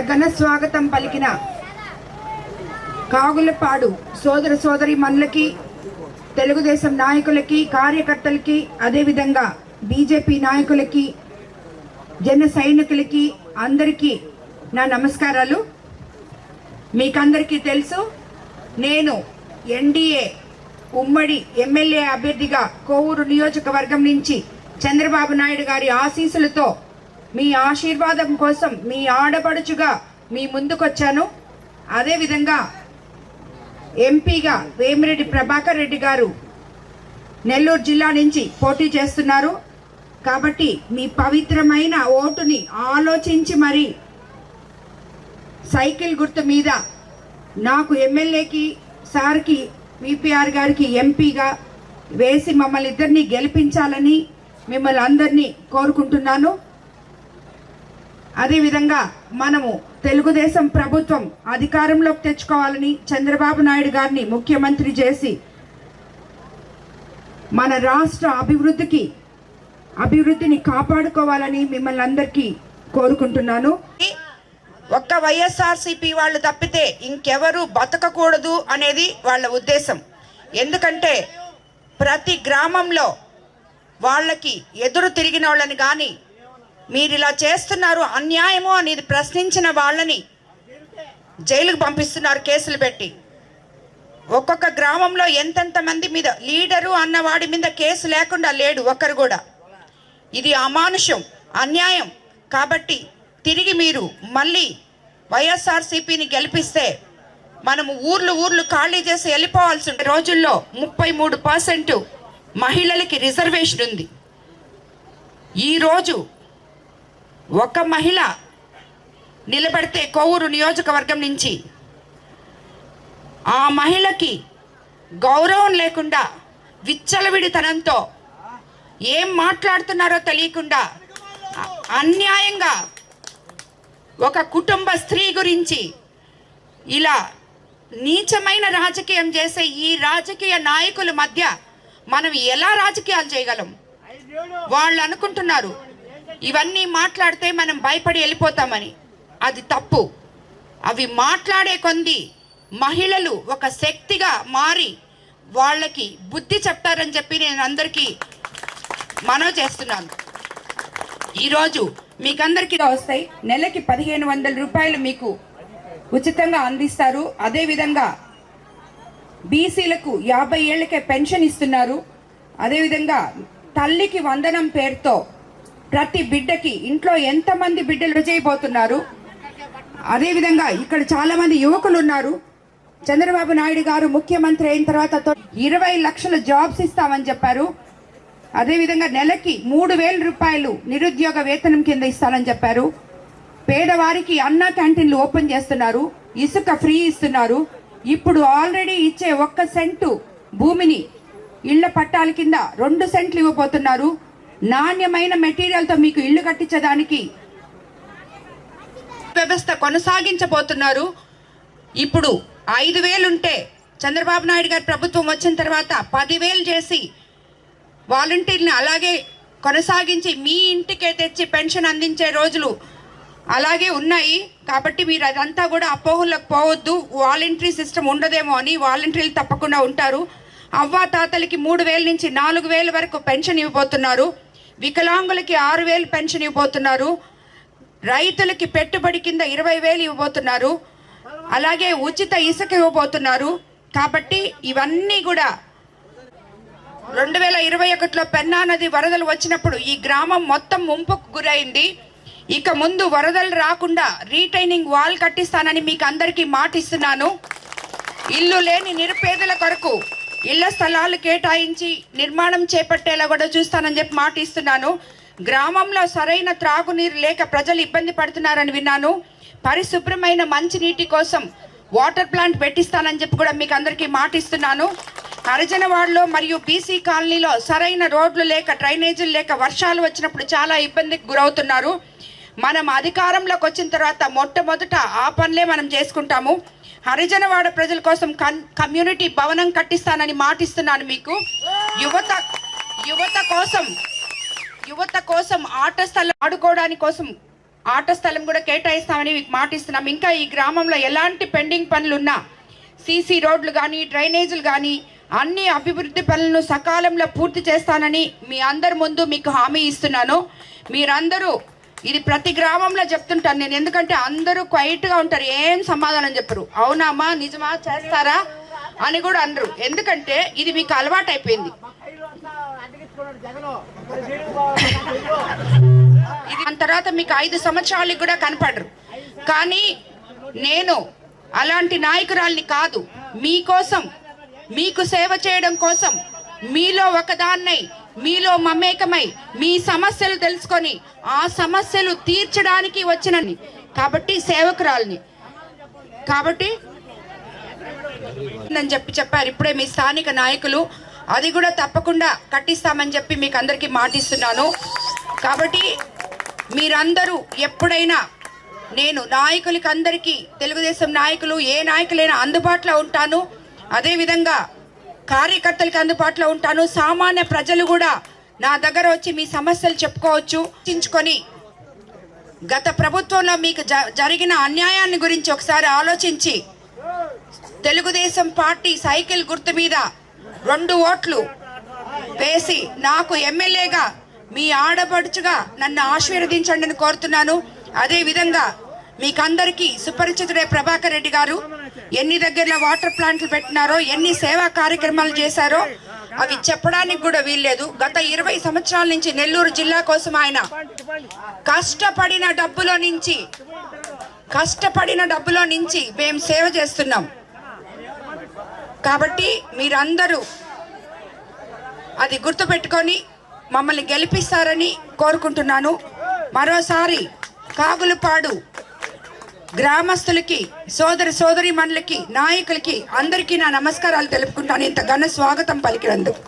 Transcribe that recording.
ఘన స్వాగతం పలికిన కాగులపాడు సోదర సోదరి మనులకి తెలుగుదేశం నాయకులకి కార్యకర్తలకి అదేవిధంగా బీజేపీ నాయకులకి జన సైనికులకి అందరికీ నా నమస్కారాలు. మీకందరికీ తెలుసు నేను ఎన్డీఏ ఉమ్మడి ఎమ్మెల్యే అభ్యర్థిగా కోవూరు నియోజకవర్గం నుంచి చంద్రబాబు నాయుడు గారి ఆశీస్సులతో మీ ఆశీర్వాదం కోసం మీ ఆడపడుచుగా మీ ముందుకొచ్చాను. అదేవిధంగా ఎంపీగా వేమిరెడ్డి ప్రభాకర్ రెడ్డి గారు నెల్లూరు జిల్లా నుంచి పోటీ చేస్తున్నారు. కాబట్టి మీ పవిత్రమైన ఓటుని ఆలోచించి మరి సైకిల్ గుర్తు మీద నాకు ఎమ్మెల్యేకి సార్కి విపిఆర్ గారికి ఎంపీగా వేసి మమ్మల్ని ఇద్దరిని గెలిపించాలని మిమ్మల్ని అందరినీ కోరుకుంటున్నాను. అదేవిధంగా మనము తెలుగుదేశం ప్రభుత్వం అధికారంలోకి తెచ్చుకోవాలని చంద్రబాబు నాయుడు గారిని ముఖ్యమంత్రి చేసి మన రాష్ట్ర అభివృద్ధికి అభివృద్ధిని కాపాడుకోవాలని మిమ్మల్ని అందరికీ కోరుకుంటున్నాను. ఒక్క వైఎస్ఆర్సీపీ వాళ్ళు తప్పితే ఇంకెవరు బతకకూడదు అనేది వాళ్ళ ఉద్దేశం. ఎందుకంటే ప్రతి గ్రామంలో వాళ్ళకి ఎదురు తిరిగిన వాళ్ళని కానీ మీరు ఇలా చేస్తున్నారు అన్యాయము అనేది ప్రశ్నించిన వాళ్ళని జైలుకు పంపిస్తున్నారు కేసులు పెట్టి. ఒక్కొక్క గ్రామంలో ఎంతెంత మంది మీద లీడరు అన్న వాడి మీద కేసు లేకుండా లేడు ఒక్కరు కూడా. ఇది అమానుషం అన్యాయం. కాబట్టి తిరిగి మీరు మళ్ళీ వైఎస్ఆర్సీపీని గెలిపిస్తే మనము ఊర్లు ఊర్లు ఖాళీ చేసి వెళ్ళిపోవాల్సి ఉంటుంది రోజుల్లో ముప్పై మూడు పర్సెంట్ మహిళలకి రిజర్వేషన్ ఉంది. ఈరోజు ఒక మహిళ నిలబడితే కొవ్వూరు నియోజకవర్గం నుంచి ఆ మహిళకి గౌరవం లేకుండా విచ్చలవిడితనంతో ఏం మాట్లాడుతున్నారో తెలియకుండా అన్యాయంగా ఒక కుటుంబ స్త్రీ గురించి ఇలా నీచమైన రాజకీయం చేసే ఈ రాజకీయ నాయకుల మధ్య మనం ఎలా రాజకీయాలు చేయగలం? వాళ్ళు అనుకుంటున్నారు ఇవన్నీ మాట్లాడితే మనం భయపడి వెళ్ళిపోతామని. అది తప్పు. అవి మాట్లాడే కొంది మహిళలు ఒక శక్తిగా మారి వాళ్ళకి బుద్ధి చెప్తారని చెప్పి నేను అందరికీ మనవి చేస్తున్నాను. ఈరోజు మీకందరికీ వస్తాయి. నెలకి పదిహేను వందల రూపాయలు మీకు ఉచితంగా అందిస్తారు. అదేవిధంగా బీసీలకు యాభై ఏళ్ళకే పెన్షన్ ఇస్తున్నారు. అదేవిధంగా తల్లికి వందనం పేరుతో ప్రతి బిడ్డకి ఇంట్లో ఎంతమంది బిడ్డలు చేయబోతున్నారు అదేవిధంగా ఇక్కడ చాలా మంది యువకులు ఉన్నారు చంద్రబాబు నాయుడు గారు ముఖ్యమంత్రి అయిన తర్వాత ఇరవై లక్షల జాబ్స్ ఇస్తామని చెప్పారు. అదేవిధంగా నెలకి మూడు వేల రూపాయలు నిరుద్యోగ వేతనం కింద ఇస్తానని చెప్పారు. పేదవారికి అన్న క్యాంటీన్లు ఓపెన్ చేస్తున్నారు. ఇసుక ఫ్రీ ఇస్తున్నారు. ఇప్పుడు ఆల్రెడీ ఇచ్చే ఒక్క సెంటు భూమిని ఇళ్ళ పట్టాల కింద రెండు సెంట్లు ఇవ్వబోతున్నారు. నాణ్యమైన మెటీరియల్తో మీకు ఇల్లు కట్టించడానికి వ్యవస్థ కొనసాగించబోతున్నారు. ఇప్పుడు ఐదు వేలుంటే చంద్రబాబు నాయుడు గారి ప్రభుత్వం వచ్చిన తర్వాత పదివేలు చేసి వాలంటీర్ని అలాగే కొనసాగించి మీ ఇంటికే తెచ్చి పెన్షన్ అందించే రోజులు అలాగే ఉన్నాయి. కాబట్టి మీరు అదంతా కూడా అపోహలకు పోవద్దు. వాలంటరీ సిస్టమ్ ఉండదేమో అని వాలంటీర్లు తప్పకుండా ఉంటారు. అవ్వా తాతలకి మూడు వేల నుంచి నాలుగు వేల వరకు పెన్షన్ ఇవ్వబోతున్నారు. వికలాంగులకి ఆరు వేలు పెన్షన్ ఇవ్వబోతున్నారు. రైతులకి పెట్టుబడి కింద ఇరవై వేలు ఇవ్వబోతున్నారు. అలాగే ఉచిత ఇసుక ఇవ్వబోతున్నారు. కాబట్టి ఇవన్నీ కూడా రెండు వేల ఇరవై ఒకటిలో పెన్నా నది వరదలు వచ్చినప్పుడు ఈ గ్రామం మొత్తం ముంపుకు గురైంది. ఇక ముందు వరదలు రాకుండా రీటైనింగ్ వాల్ కట్టిస్తానని మీకు అందరికీ మాటిస్తున్నాను. ఇల్లు లేని నిరుపేదల కొరకు ఇళ్ళ స్థలాలు కేటాయించి నిర్మాణం చేపట్టేలా కూడా చూస్తానని చెప్పి మాట ఇస్తున్నాను. గ్రామంలో సరైన త్రాగునీరు లేక ప్రజలు ఇబ్బంది పడుతున్నారని విన్నాను. పరిశుభ్రమైన మంచినీటి కోసం వాటర్ ప్లాంట్ పెట్టిస్తానని చెప్పి కూడా మీకు అందరికీ మాట ఇస్తున్నాను. హరిజనవాడలో మరియు బీసీ కాలనీలో సరైన రోడ్లు లేక డ్రైనేజీలు లేక వర్షాలు వచ్చినప్పుడు చాలా ఇబ్బందికి గురవుతున్నారు. మనం అధికారంలోకి వచ్చిన తర్వాత మొట్టమొదట ఆ పనులే మనం చేసుకుంటాము. హరిజనవాడ ప్రజల కోసం కన్- కమ్యూనిటీ భవనం కట్టిస్తానని మాటిస్తున్నాను మీకు. యువత యువత కోసం యువత కోసం ఆట స్థలం ఆడుకోవడానికి కోసం ఆట స్థలం కూడా కేటాయిస్తామని మీకు మాటిస్తున్నాం. ఇంకా ఈ గ్రామంలో ఎలాంటి పెండింగ్ పనులు ఉన్నా సీసీ రోడ్లు కానీ డ్రైనేజీలు కానీ అన్ని అభివృద్ధి పనులను సకాలంలో పూర్తి చేస్తానని మీ అందరి ముందు మీకు హామీ ఇస్తున్నాను. మీరందరూ ఇది ప్రతి గ్రామంలో చెప్తుంటాను నేను. ఎందుకంటే అందరూ క్వైట్గా ఉంటారు. ఏం సమాధానం చెప్పరు. అవునామా? నిజమా? చేస్తారా? అని కూడా అనరు. ఎందుకంటే ఇది మీకు అలవాటు అయిపోయింది ఇది దాని తర్వాత మీకు ఐదు సంవత్సరాలకి కూడా కనపడరు. కానీ నేను అలాంటి నాయకురాల్ని కాదు. మీకోసం మీకు సేవ చేయడం కోసం మీలో ఒకదాన్నై మీలో మమేకమై మీ సమస్యలు తెలుసుకొని ఆ సమస్యలు తీర్చడానికి వచ్చిన కాబట్టి సేవకురాలని. కాబట్టి అని చెప్పి చెప్పారు. ఇప్పుడే మీ స్థానిక నాయకులు. అది కూడా తప్పకుండా కట్టిస్తామని చెప్పి మీకు అందరికీ మాటిస్తున్నాను. కాబట్టి మీరందరూ ఎప్పుడైనా నేను నాయకులకి అందరికీ తెలుగుదేశం నాయకులు ఏ నాయకులైనా అందుబాటులో ఉంటాను. అదేవిధంగా కార్యకర్తలకు అందుబాటులో ఉంటాను. సామాన్య ప్రజలు కూడా నా దగ్గర వచ్చి మీ సమస్యలు చెప్పుకోవచ్చు. చించుకొని గత ప్రభుత్వంలో మీకు జ- జరిగిన అన్యాయాన్ని గురించి ఒకసారి ఆలోచించి తెలుగుదేశం పార్టీ సైకిల్ గుర్తు మీద రెండు ఓట్లు వేసి నాకు ఎమ్మెల్యేగా మీ ఆడపడుచుగా నన్ను ఆశీర్వదించండి అని కోరుతున్నాను. అదేవిధంగా మీకందరికీ సుపరిచితుడే ప్రభాకర్ రెడ్డి గారు. ఎన్ని దగ్గరలో వాటర్ ప్లాంట్లు పెట్టినారో ఎన్ని సేవా కార్యక్రమాలు చేశారో అవి చెప్పడానికి కూడా వీల్లేదు. గత ఇరవై సంవత్సరాల నుంచి నెల్లూరు జిల్లా కోసం ఆయన కష్టపడిన డబ్బులో నుంచి కష్టపడిన డబ్బులో నుంచి మేము సేవ చేస్తున్నాం. కాబట్టి మీరందరూ అది గుర్తుపెట్టుకొని మమ్మల్ని గెలిపిస్తారని కోరుకుంటున్నాను. మరోసారి కాగులపాడు గ్రామస్తులకి సోదరి సోదరి నాయకులకి అందరికీ నా నమస్కారాలు తెలుపుకుంటాను. ఇంత ఘన స్వాగతం పలికినందుకు.